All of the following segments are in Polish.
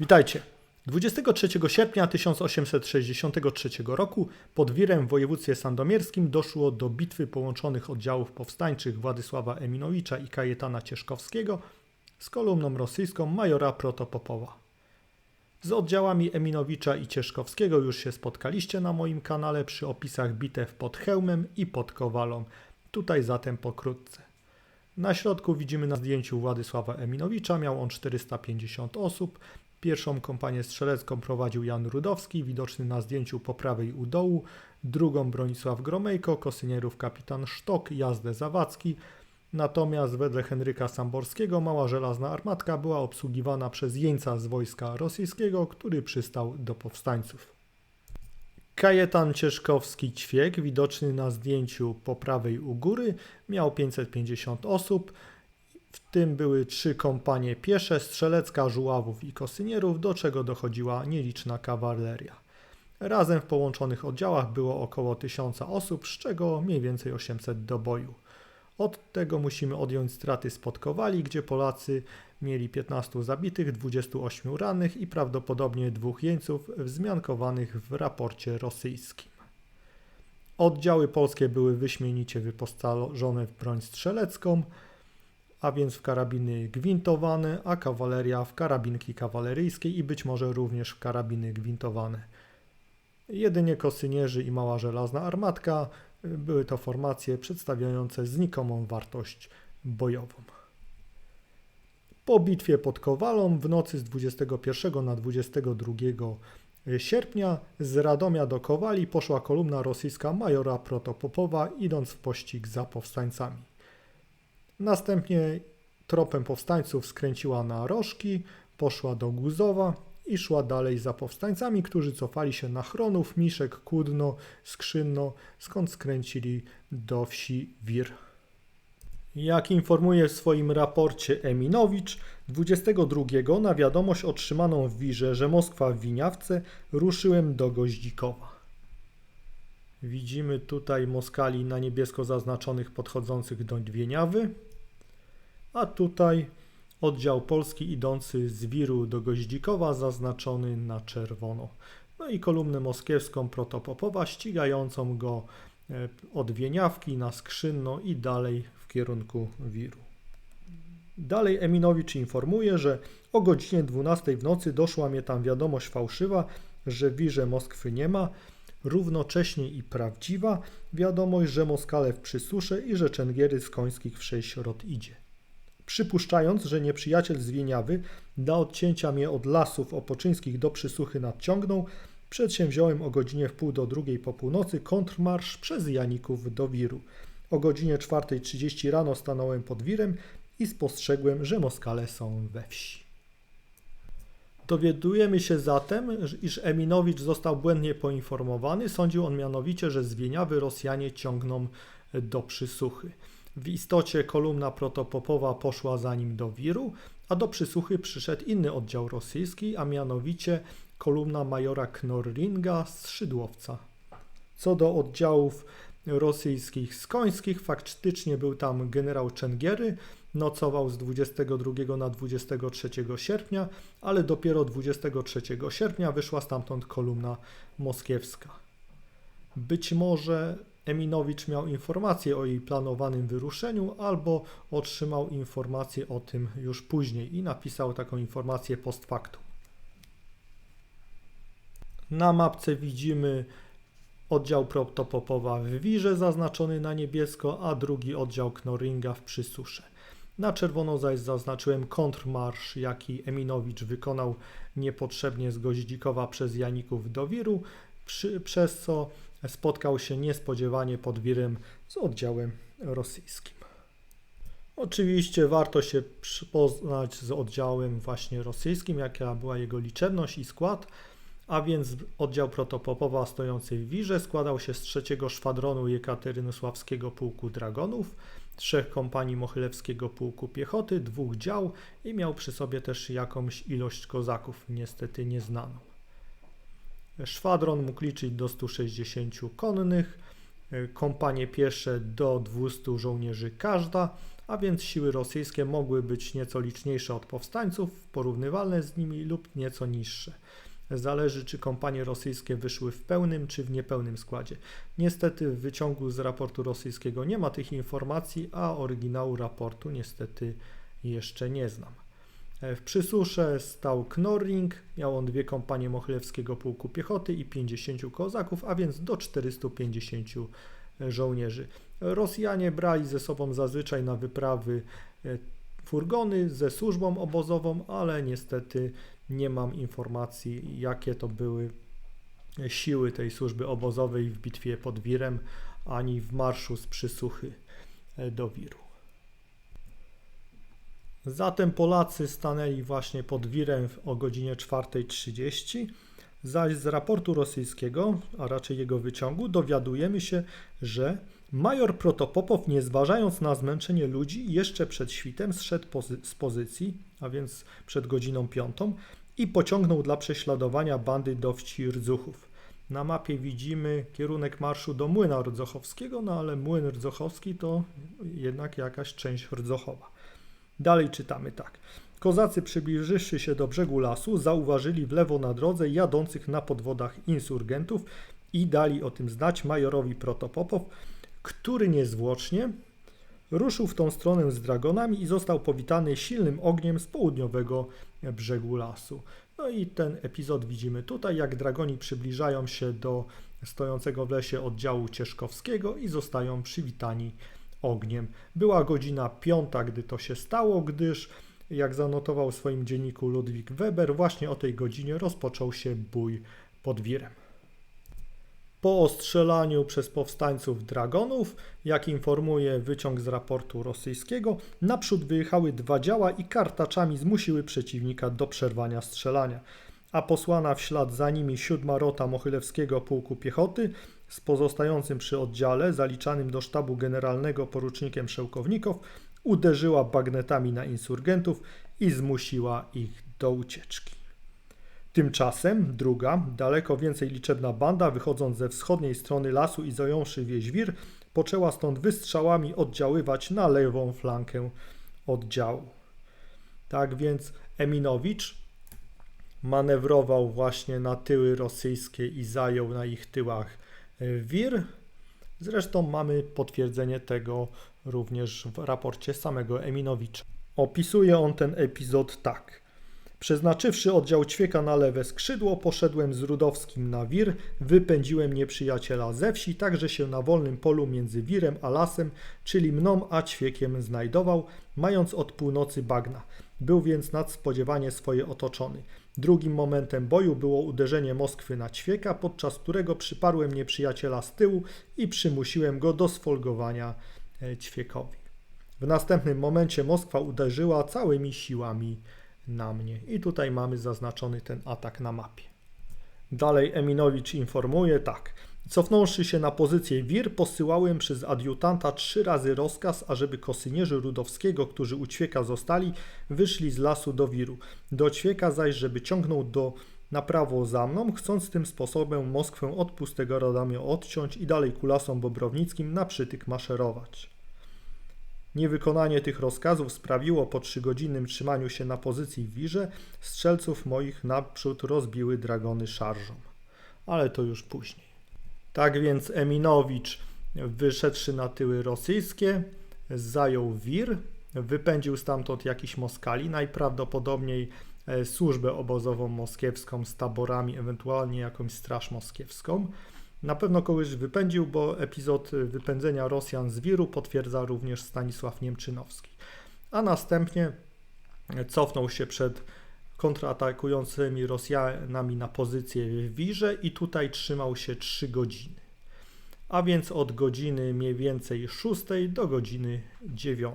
Witajcie. 23 sierpnia 1863 roku pod Wirem w województwie sandomierskim doszło do bitwy połączonych oddziałów powstańczych Władysława Eminowicza i Kajetana Cieszkowskiego z kolumną rosyjską majora Protopopowa. Z oddziałami Eminowicza i Cieszkowskiego już się spotkaliście na moim kanale przy opisach bitew pod Chełmem i pod Kowalą. Tutaj zatem pokrótce. Na środku widzimy na zdjęciu Władysława Eminowicza, miał on 450 osób. Pierwszą kompanię strzelecką prowadził Jan Rudowski, widoczny na zdjęciu po prawej u dołu. Drugą Bronisław Gromejko, kosynierów kapitan Sztok, jazdę Zawadzki. Natomiast wedle Henryka Samborskiego mała żelazna armatka była obsługiwana przez jeńca z wojska rosyjskiego, który przystał do powstańców. Kajetan Cieszkowski-Ćwiek, widoczny na zdjęciu po prawej u góry, miał 550 osób. W tym były trzy kompanie piesze, strzelecka, żuławów i kosynierów, do czego dochodziła nieliczna kawaleria. Razem w połączonych oddziałach było około 1000 osób, z czego mniej więcej 800 do boju. Od tego musimy odjąć straty spod Kowali, gdzie Polacy mieli 15 zabitych, 28 rannych i prawdopodobnie dwóch jeńców wzmiankowanych w raporcie rosyjskim. Oddziały polskie były wyśmienicie wyposażone w broń strzelecką, a więc w karabiny gwintowane, a kawaleria w karabinki kawaleryjskie i być może również w karabiny gwintowane. Jedynie kosynierzy i mała żelazna armatka były to formacje przedstawiające znikomą wartość bojową. Po bitwie pod Kowalą w nocy z 21 na 22 sierpnia z Radomia do Kowali poszła kolumna rosyjska majora Protopopowa, idąc w pościg za powstańcami. Następnie tropem powstańców skręciła na Rożki, poszła do Guzowa i szła dalej za powstańcami, którzy cofali się na Chronów, Miszek, Kudno, Skrzynno, skąd skręcili do wsi Wir. Jak informuje w swoim raporcie Eminowicz, 22 na wiadomość otrzymaną w Wirze, że Moskwa w Winiawce, ruszyłem do Goździkowa. Widzimy tutaj Moskali na niebiesko zaznaczonych podchodzących do Wieniawy, a tutaj oddział polski idący z Wiru do Goździkowa zaznaczony na czerwono. No i kolumnę moskiewską Protopopowa ścigającą go e, od Wieniawki na Skrzynno i dalej w kierunku Wiru. Dalej Eminowicz informuje, że o godzinie 12 w nocy doszła mnie tam wiadomość fałszywa, że w Wirze Moskwy nie ma, równocześnie i prawdziwa wiadomość, że Moskale w przysusze i że Czengiery z końskich w sześć rot idzie. Przypuszczając, że nieprzyjaciel z Wieniawy dla odcięcia mnie od lasów opoczyńskich do przysuchy nadciągnął, przedsięwziąłem o godzinie w pół do drugiej po północy kontrmarsz przez Janików do Wiru. O godzinie 4.30 rano stanąłem pod Wirem i spostrzegłem, że Moskale są we wsi. Dowiadujemy się zatem, iż Eminowicz został błędnie poinformowany. Sądził on mianowicie, że z Wieniawy Rosjanie ciągną do przysuchy. W istocie kolumna protopopowa poszła za nim do Wiru, a do przysłuchy przyszedł inny oddział rosyjski, a mianowicie kolumna majora Knorringa z Szydłowca. Co do oddziałów rosyjskich skońskich, faktycznie był tam generał Czengiery, nocował z 22 na 23 sierpnia, ale dopiero 23 sierpnia wyszła stamtąd kolumna moskiewska. Być może Eminowicz miał informację o jej planowanym wyruszeniu albo otrzymał informację o tym już później i napisał taką informację post factum. Na mapce widzimy oddział Protopopowa w Wirze zaznaczony na niebiesko, a drugi oddział Knorringa w Przysusze. Na czerwono zaś zaznaczyłem kontrmarsz, jaki Eminowicz wykonał niepotrzebnie z Goździkowa przez Janików do Wiru, przy, przez co spotkał się niespodziewanie pod Wirem z oddziałem rosyjskim. Oczywiście warto się poznać z oddziałem właśnie rosyjskim, jaka była jego liczebność i skład, a więc oddział protopopowa stojący w Wirze składał się z trzeciego szwadronu Jekaterynusławskiego Pułku Dragonów, trzech kompanii Mochylewskiego Pułku Piechoty, dwóch dział i miał przy sobie też jakąś ilość kozaków, niestety nieznaną. Szwadron mógł liczyć do 160 konnych, kompanie piesze do 200 żołnierzy każda, a więc siły rosyjskie mogły być nieco liczniejsze od powstańców, porównywalne z nimi lub nieco niższe. Zależy, czy kompanie rosyjskie wyszły w pełnym czy w niepełnym składzie. Niestety w wyciągu z raportu rosyjskiego nie ma tych informacji, a oryginału raportu niestety jeszcze nie znam. W Przysusze stał Knorring, miał on dwie kompanie Mochlewskiego Pułku Piechoty i 50 kozaków, a więc do 450 żołnierzy. Rosjanie brali ze sobą zazwyczaj na wyprawy e, furgony ze służbą obozową, ale niestety nie mam informacji, jakie to były siły tej służby obozowej w bitwie pod Wirem, ani w marszu z Przysuchy e, do Wiru. Zatem Polacy stanęli właśnie pod Wirem o godzinie 4.30, zaś z raportu rosyjskiego, a raczej jego wyciągu, dowiadujemy się, że major Protopopow, nie zważając na zmęczenie ludzi, jeszcze przed świtem zszedł z pozycji, a więc przed godziną piątą, i pociągnął dla prześladowania bandy do wsi Rdzuchów. Na mapie widzimy kierunek marszu do młyna rdzochowskiego, no ale młyn rdzochowski to jednak jakaś część Rdzochowa. Dalej czytamy tak. Kozacy przybliżywszy się do brzegu lasu, zauważyli w lewo na drodze jadących na podwodach insurgentów i dali o tym znać majorowi Protopopow, który niezwłocznie ruszył w tą stronę z dragonami i został powitany silnym ogniem z południowego brzegu lasu. No i ten epizod widzimy tutaj, jak dragoni przybliżają się do stojącego w lesie oddziału Cieszkowskiego i zostają przywitani ogniem. Była godzina piąta, gdy to się stało, gdyż, jak zanotował w swoim dzienniku Ludwik Weber, właśnie o tej godzinie rozpoczął się bój pod Wirem. Po ostrzelaniu przez powstańców dragonów, jak informuje wyciąg z raportu rosyjskiego, naprzód wyjechały dwa działa i kartaczami zmusiły przeciwnika do przerwania strzelania, a posłana w ślad za nimi siódma rota Mochylewskiego Pułku Piechoty z pozostającym przy oddziale, zaliczanym do sztabu generalnego porucznikiem Szełkownikow, uderzyła bagnetami na insurgentów i zmusiła ich do ucieczki. Tymczasem druga, daleko więcej liczebna banda, wychodząc ze wschodniej strony lasu i zająwszy wieś wir, poczęła stąd wystrzałami oddziaływać na lewą flankę oddziału. Tak więc Eminowicz manewrował właśnie na tyły rosyjskie i zajął na ich tyłach wir. Zresztą mamy potwierdzenie tego również w raporcie samego Eminowicza. Opisuje on ten epizod tak. Przeznaczywszy oddział ćwieka na lewe skrzydło, poszedłem z Rudowskim na wir, wypędziłem nieprzyjaciela ze wsi, tak że się na wolnym polu między wirem a lasem, czyli mną a ćwiekiem znajdował, mając od północy bagna. Był więc nadspodziewanie swoje otoczony. Drugim momentem boju było uderzenie Moskwy na ćwieka, podczas którego przyparłem nieprzyjaciela z tyłu i przymusiłem go do sfolgowania e, ćwiekowi. W następnym momencie Moskwa uderzyła całymi siłami na mnie. I tutaj mamy zaznaczony ten atak na mapie. Dalej Eminowicz informuje tak. Cofnąwszy się na pozycję wir, posyłałem przez adiutanta trzy razy rozkaz, ażeby kosynierzy Rudowskiego, którzy u ćwieka zostali, wyszli z lasu do wiru. Do ćwieka zaś, żeby ciągnął do na prawo za mną, chcąc tym sposobem Moskwę od pustego Radomia odciąć i dalej kulasom bobrownickim na przytyk maszerować. Niewykonanie tych rozkazów sprawiło po trzygodzinnym trzymaniu się na pozycji w wirze, strzelców moich naprzód rozbiły dragony szarżą. Ale to już później. Tak więc Eminowicz, wyszedłszy na tyły rosyjskie, zajął wir, wypędził stamtąd jakiś Moskali, najprawdopodobniej e, służbę obozową moskiewską z taborami, ewentualnie jakąś straż moskiewską. Na pewno kogoś wypędził, bo epizod wypędzenia Rosjan z Wiru potwierdza również Stanisław Niemczynowski. A następnie cofnął się przed kontratakującymi Rosjanami na pozycję w Wirze i tutaj trzymał się 3 godziny. A więc od godziny mniej więcej 6 do godziny 9.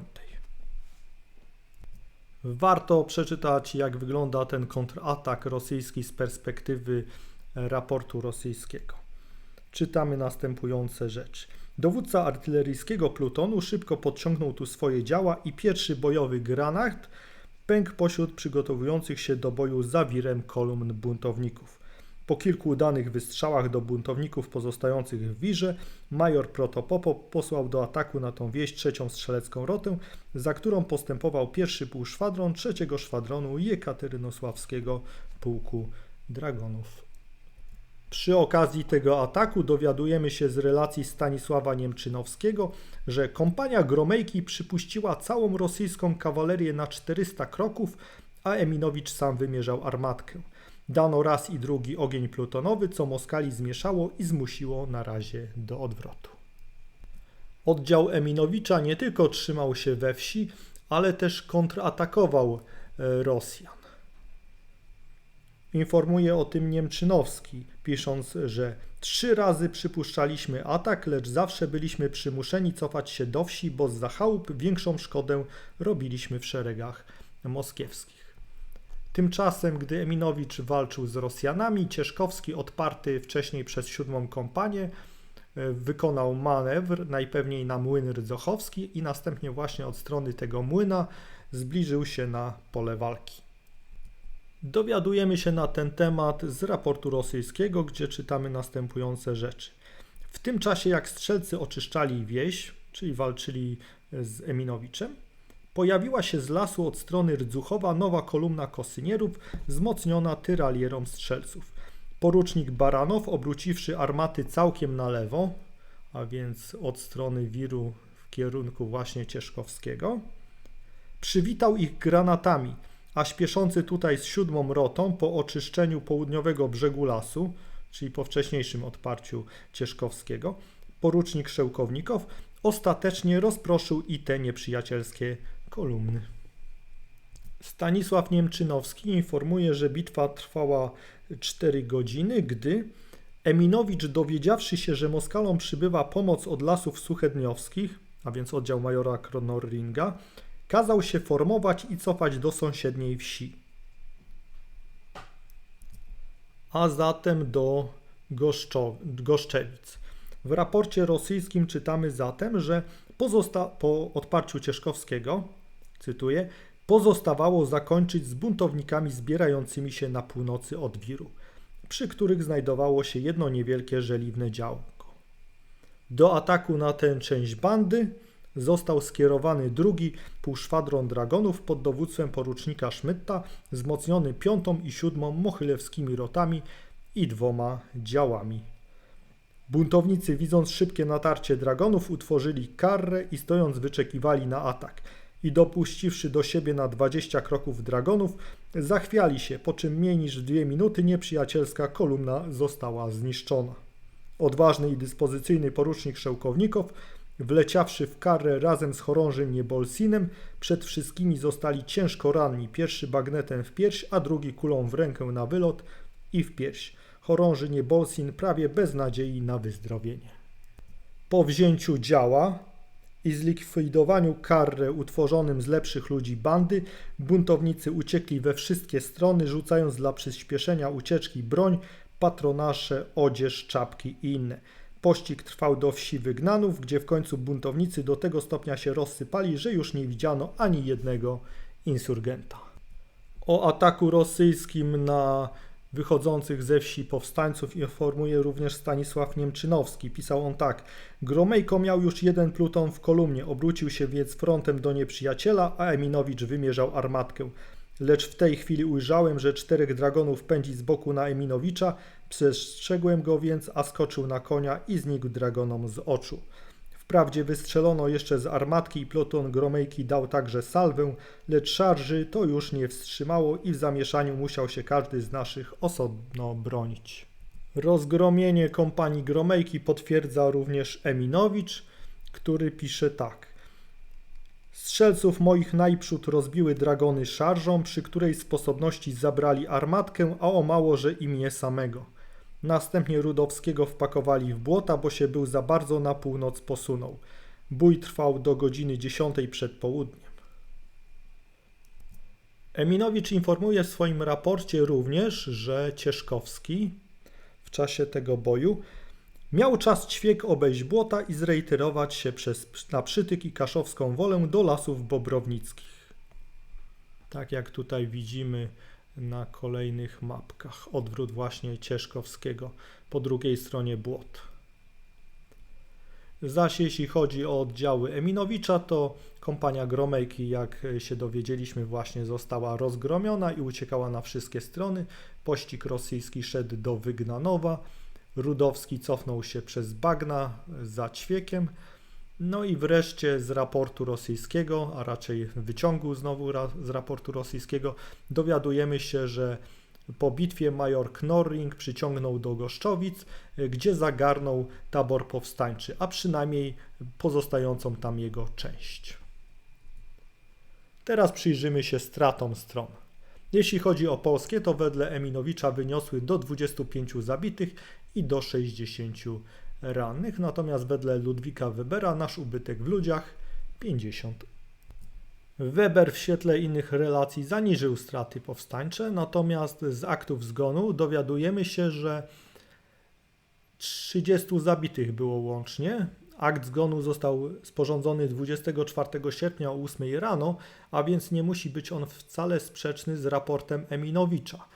Warto przeczytać, jak wygląda ten kontratak rosyjski z perspektywy raportu rosyjskiego czytamy następujące rzeczy. Dowódca artyleryjskiego plutonu szybko podciągnął tu swoje działa i pierwszy bojowy granat pękł pośród przygotowujących się do boju za wirem kolumn buntowników. Po kilku udanych wystrzałach do buntowników pozostających w Wirze, major Protopopo posłał do ataku na tą wieś trzecią strzelecką rotę, za którą postępował pierwszy półszwadron trzeciego szwadronu Jekaterynosławskiego Pułku Dragonów. Przy okazji tego ataku dowiadujemy się z relacji Stanisława Niemczynowskiego, że kompania Gromejki przypuściła całą rosyjską kawalerię na 400 kroków, a Eminowicz sam wymierzał armatkę. Dano raz i drugi ogień plutonowy, co Moskali zmieszało i zmusiło na razie do odwrotu. Oddział Eminowicza nie tylko trzymał się we wsi, ale też kontratakował e, Rosjan. Informuje o tym Niemczynowski, pisząc, że trzy razy przypuszczaliśmy atak, lecz zawsze byliśmy przymuszeni cofać się do wsi, bo z chałup większą szkodę robiliśmy w szeregach moskiewskich. Tymczasem, gdy Eminowicz walczył z Rosjanami, Cieszkowski, odparty wcześniej przez siódmą kompanię, e, wykonał manewr, najpewniej na młyn Rydzochowski i następnie właśnie od strony tego młyna zbliżył się na pole walki. Dowiadujemy się na ten temat z raportu rosyjskiego, gdzie czytamy następujące rzeczy. W tym czasie, jak strzelcy oczyszczali wieś, czyli walczyli z Eminowiczem, pojawiła się z lasu od strony Rdzuchowa nowa kolumna kosynierów wzmocniona tyralierą strzelców. Porucznik Baranow, obróciwszy armaty całkiem na lewo, a więc od strony Wiru w kierunku właśnie Cieszkowskiego, przywitał ich granatami – a śpieszący tutaj z siódmą rotą po oczyszczeniu południowego brzegu lasu, czyli po wcześniejszym odparciu Cieszkowskiego, porucznik Szełkownikow ostatecznie rozproszył i te nieprzyjacielskie kolumny. Stanisław Niemczynowski informuje, że bitwa trwała 4 godziny, gdy Eminowicz, dowiedziawszy się, że Moskalom przybywa pomoc od lasów suchedniowskich, a więc oddział majora Kronorringa, kazał się formować i cofać do sąsiedniej wsi, a zatem do Goszczo Goszczewic. W raporcie rosyjskim czytamy zatem, że po odparciu Cieszkowskiego, cytuję, pozostawało zakończyć z buntownikami zbierającymi się na północy od Wiru, przy których znajdowało się jedno niewielkie żeliwne działko. Do ataku na tę część bandy został skierowany drugi półszwadron dragonów pod dowództwem porucznika Szmytta, wzmocniony piątą i siódmą mochylewskimi rotami i dwoma działami. Buntownicy, widząc szybkie natarcie dragonów, utworzyli karrę i stojąc wyczekiwali na atak. I dopuściwszy do siebie na 20 kroków dragonów, zachwiali się, po czym mniej niż dwie minuty nieprzyjacielska kolumna została zniszczona. Odważny i dyspozycyjny porucznik Szełkownikow Wleciawszy w karę razem z chorążym Niebolsinem, przed wszystkimi zostali ciężko ranni, pierwszy bagnetem w pierś, a drugi kulą w rękę na wylot i w pierś. Chorąży Niebolsin prawie bez nadziei na wyzdrowienie. Po wzięciu działa i zlikwidowaniu karę utworzonym z lepszych ludzi bandy, buntownicy uciekli we wszystkie strony, rzucając dla przyspieszenia ucieczki broń, patronasze, odzież, czapki i inne. Pościg trwał do wsi Wygnanów, gdzie w końcu buntownicy do tego stopnia się rozsypali, że już nie widziano ani jednego insurgenta. O ataku rosyjskim na wychodzących ze wsi powstańców informuje również Stanisław Niemczynowski. Pisał on tak: Gromejko miał już jeden pluton w kolumnie, obrócił się więc frontem do nieprzyjaciela, a Eminowicz wymierzał armatkę. Lecz w tej chwili ujrzałem, że czterech dragonów pędzi z boku na Eminowicza, Przestrzegłem go więc, a skoczył na konia i znikł dragonom z oczu. Wprawdzie wystrzelono jeszcze z armatki i ploton gromejki dał także salwę, lecz szarży to już nie wstrzymało i w zamieszaniu musiał się każdy z naszych osobno bronić. Rozgromienie kompanii gromejki potwierdza również Eminowicz, który pisze tak. Strzelców moich najprzód rozbiły dragony szarżą, przy której sposobności zabrali armatkę, a o mało, że i mnie samego. Następnie Rudowskiego wpakowali w błota, bo się był za bardzo na północ posunął. Bój trwał do godziny 10 przed południem. Eminowicz informuje w swoim raporcie również, że Cieszkowski w czasie tego boju miał czas ćwiek obejść błota i zrejterować się przez na Przytyk i Kaszowską Wolę do lasów bobrownickich. Tak jak tutaj widzimy na kolejnych mapkach. Odwrót właśnie Cieszkowskiego po drugiej stronie błot. Zaś jeśli chodzi o oddziały Eminowicza, to kompania Gromejki, jak się dowiedzieliśmy, właśnie została rozgromiona i uciekała na wszystkie strony. Pościg rosyjski szedł do Wygnanowa. Rudowski cofnął się przez bagna za ćwiekiem. No i wreszcie z raportu rosyjskiego, a raczej wyciągu znowu ra z raportu rosyjskiego, dowiadujemy się, że po bitwie major Knorring przyciągnął do Goszczowic, gdzie zagarnął tabor powstańczy, a przynajmniej pozostającą tam jego część. Teraz przyjrzymy się stratom stron. Jeśli chodzi o polskie, to wedle Eminowicza wyniosły do 25 zabitych i do 60 rannych, natomiast wedle Ludwika Webera nasz ubytek w ludziach 50. Weber w świetle innych relacji zaniżył straty powstańcze, natomiast z aktów zgonu dowiadujemy się, że 30 zabitych było łącznie. Akt zgonu został sporządzony 24 sierpnia o 8 rano, a więc nie musi być on wcale sprzeczny z raportem Eminowicza.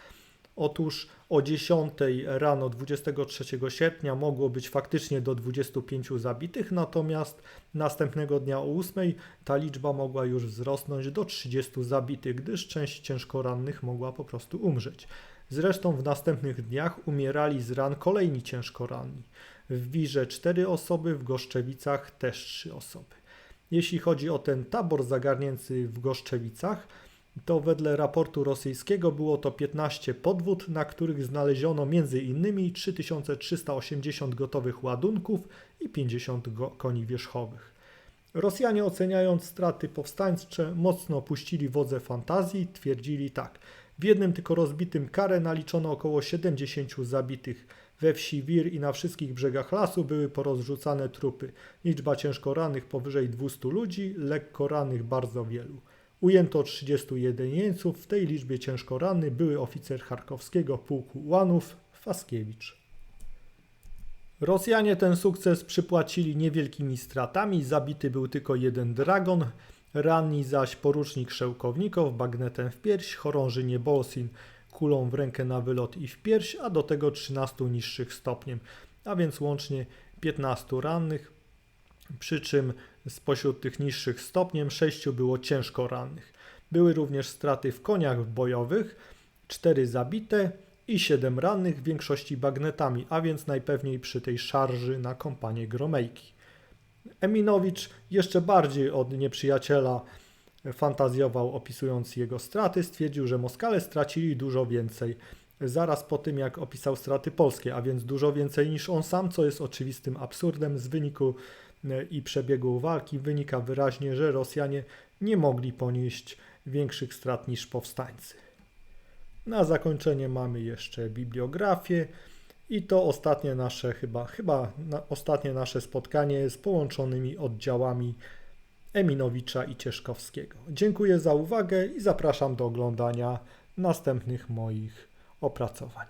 Otóż o 10 rano 23 sierpnia mogło być faktycznie do 25 zabitych, natomiast następnego dnia o 8 ta liczba mogła już wzrosnąć do 30 zabitych, gdyż część ciężko rannych mogła po prostu umrzeć. Zresztą w następnych dniach umierali z ran kolejni ciężko ranni. W Wirze 4 osoby, w Goszczewicach też 3 osoby. Jeśli chodzi o ten tabor zagarnięty w Goszczewicach, to wedle raportu rosyjskiego było to 15 podwód, na których znaleziono m.in. 3380 gotowych ładunków i 50 koni wierzchowych. Rosjanie oceniając straty powstańcze mocno puścili wodze fantazji, twierdzili tak. W jednym tylko rozbitym karę naliczono około 70 zabitych. We wsi Wir i na wszystkich brzegach lasu były porozrzucane trupy. Liczba ciężko rannych powyżej 200 ludzi, lekko rannych bardzo wielu. Ujęto 31 jeńców, w tej liczbie ciężko ranny były oficer charkowskiego pułku Łanów, Faskiewicz. Rosjanie ten sukces przypłacili niewielkimi stratami, zabity był tylko jeden dragon, ranni zaś porucznik Szełkownikow bagnetem w pierś, chorąży Niebosin kulą w rękę na wylot i w pierś, a do tego 13 niższych stopniem, a więc łącznie 15 rannych, przy czym spośród tych niższych stopniem 6 było ciężko rannych. Były również straty w koniach bojowych, 4 zabite i 7 rannych, w większości bagnetami, a więc najpewniej przy tej szarży na kompanię Gromejki. Eminowicz jeszcze bardziej od nieprzyjaciela fantazjował opisując jego straty, stwierdził, że Moskale stracili dużo więcej zaraz po tym, jak opisał straty polskie, a więc dużo więcej niż on sam, co jest oczywistym absurdem z wyniku i przebiegu walki. Wynika wyraźnie, że Rosjanie nie mogli ponieść większych strat niż powstańcy. Na zakończenie mamy jeszcze bibliografię i to ostatnie nasze chyba, chyba na, ostatnie nasze spotkanie z połączonymi oddziałami Eminowicza i Cieszkowskiego. Dziękuję za uwagę i zapraszam do oglądania następnych moich opracowań.